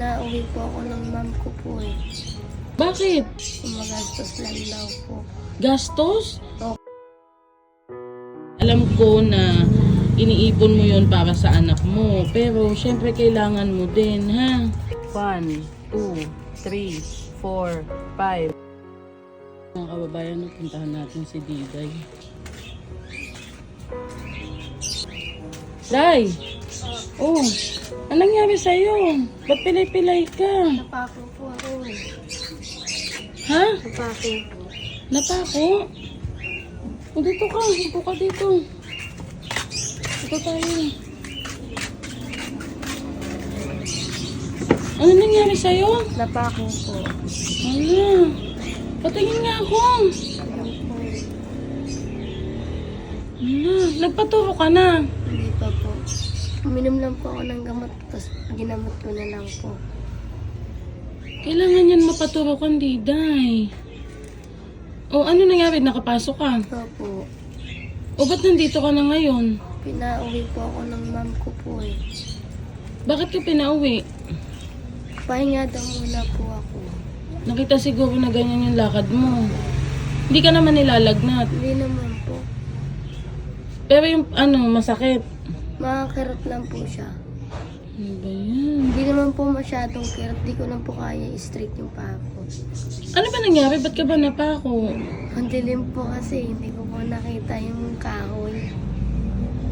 Pinauwi po ako ng ma'am ko po eh. Bakit? Kumagastos lang daw po. Gastos? Opo. Alam ko na iniipon mo yon para sa anak mo. Pero syempre kailangan mo din, ha? 1, 2, 3, 4, 5. Mga kababayan, puntahan natin si Diday. Day! Oh, anong nangyari sa'yo? Ba't pilay-pilay ka? Napako po ako eh. Ha? Napako. Napako? O, dito ka. Upo ka dito. Dito tayo. Ano nangyari sa'yo? Napako po. Ano? Patingin nga ako. Ano? Nagpaturo ka na. Uminom lang po ako ng gamot tapos ginamot ko na lang po. Kailangan yan mapaturukan, Diday. O, ano nangyari? Nakapasok ka? Opo. O, ba't nandito ka na ngayon? Pinauwi po ako ng ma'am ko po eh. Bakit ka pinauwi? Pahinga daw muna po ako. Nakita siguro na ganyan yung lakad mo. Hindi ka naman nilalagnat. Hindi naman po. Pero yung ano, masakit. Makakirot lang po siya. Ano ba yan? Hindi naman po masyadong kirot. Di ko lang po kaya i-straight yung paa ko. Ano ba nangyari? Ba't ka ba napako? Ang dilim po kasi hindi ko po nakita yung kahoy.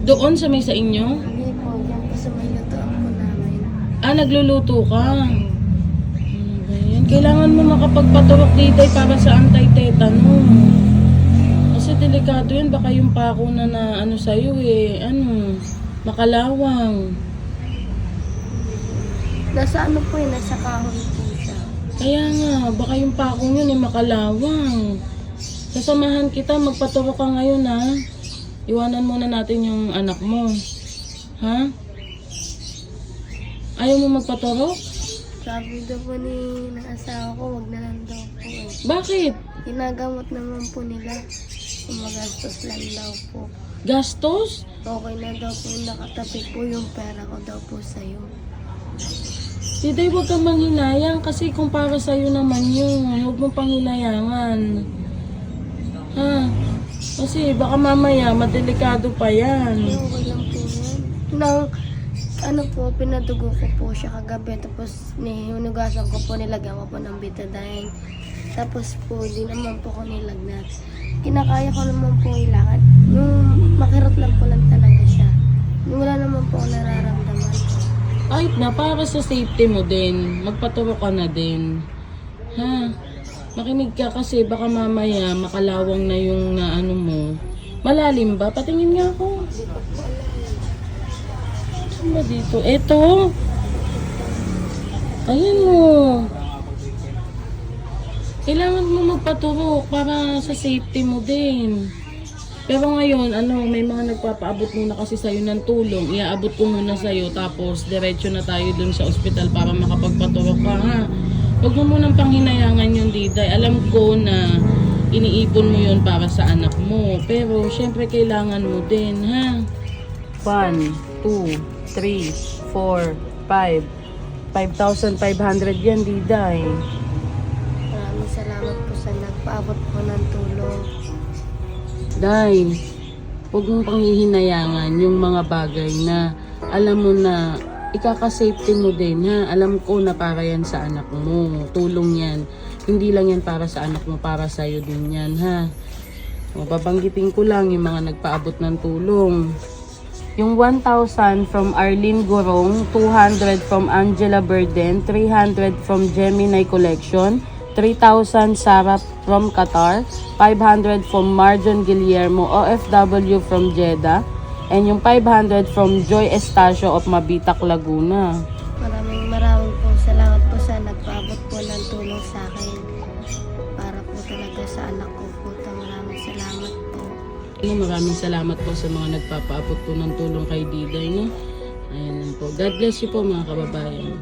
Doon sa may sa inyo? Hindi po, dyan po sa may lutoan po namin. Ah, nagluluto ka. Ano ba yan? Kailangan mo makapagpaturok dito para sa anti-tetano. Kasi delikado yan. Baka yung pako na na ano sa'yo eh. Ano? Makalawang. Nasa ano po yun, nasa kahoy po siya. Kaya nga, baka yung pakong yun eh makalawang. Sasamahan kita, magpaturok ka ngayon ha. Iwanan muna natin yung anak mo. Ha? Ayaw mo magpaturok? Sabi daw po ni ng asawa ko, wag na lang daw po eh. Bakit? Ginagamot naman po nila. Kumagastos lang daw po. Gastos? Okay na daw po nakatabi po yung pera ko daw po sa'yo. Diday, huwag kang manghinayang kasi kung para sa'yo naman yun, huwag mo panghinayangan. Ha? Kasi baka mamaya, madelikado pa yan. Okay lang po yan. Nang, ano po, pinadugo ko po siya kagabi. Tapos, nihunugasan ko po, nilagyan ko po ng betadine. Tapos po, di naman po ko nilagnat. Kinakaya ko naman po ilakad. Na para sa safety mo din, magpaturo ka na din. Ha? Makinig ka kasi baka mamaya makalawang na yung na ano mo. Malalim ba? Patingin nga ako. Saan ba dito? Eto. Ayan mo. Kailangan mo magpaturok para sa safety mo din. Pero ngayon, ano, may mga nagpapaabot muna kasi sa'yo ng tulong. Iaabot ko muna sa'yo, tapos diretso na tayo dun sa ospital para makapagpaturok ka, ha? Huwag mo munang panghinayangan yung diday. Alam ko na iniipon mo yun para sa anak mo. Pero, syempre, kailangan mo din, ha? 1, 2, 3, 4, 5. 5,500 yan, diday. Maraming salamat po sa nagpaabot po ng tulong. Day, huwag mong panghihinayangan yung mga bagay na alam mo na ikaka-safety mo din ha. Alam ko na para yan sa anak mo. Tulong yan. Hindi lang yan para sa anak mo, para sa'yo din yan ha. O, babanggitin ko lang yung mga nagpaabot ng tulong. Yung 1,000 from Arlene Gorong, 200 from Angela Burden, 300 from Gemini Collection, 3,000 Sarah from Qatar, 500 from Marjon Guillermo, OFW from Jeddah, and yung 500 from Joy Estacio of Mabitak, Laguna. Maraming maraming po salamat po sa nagpaabot po ng tulong sa akin. Para po talaga sa anak ko po. Maraming salamat po. Ano, maraming salamat po sa mga nagpapaabot po ng tulong kay Diday, no? Ayan po. God bless you po mga kababayan.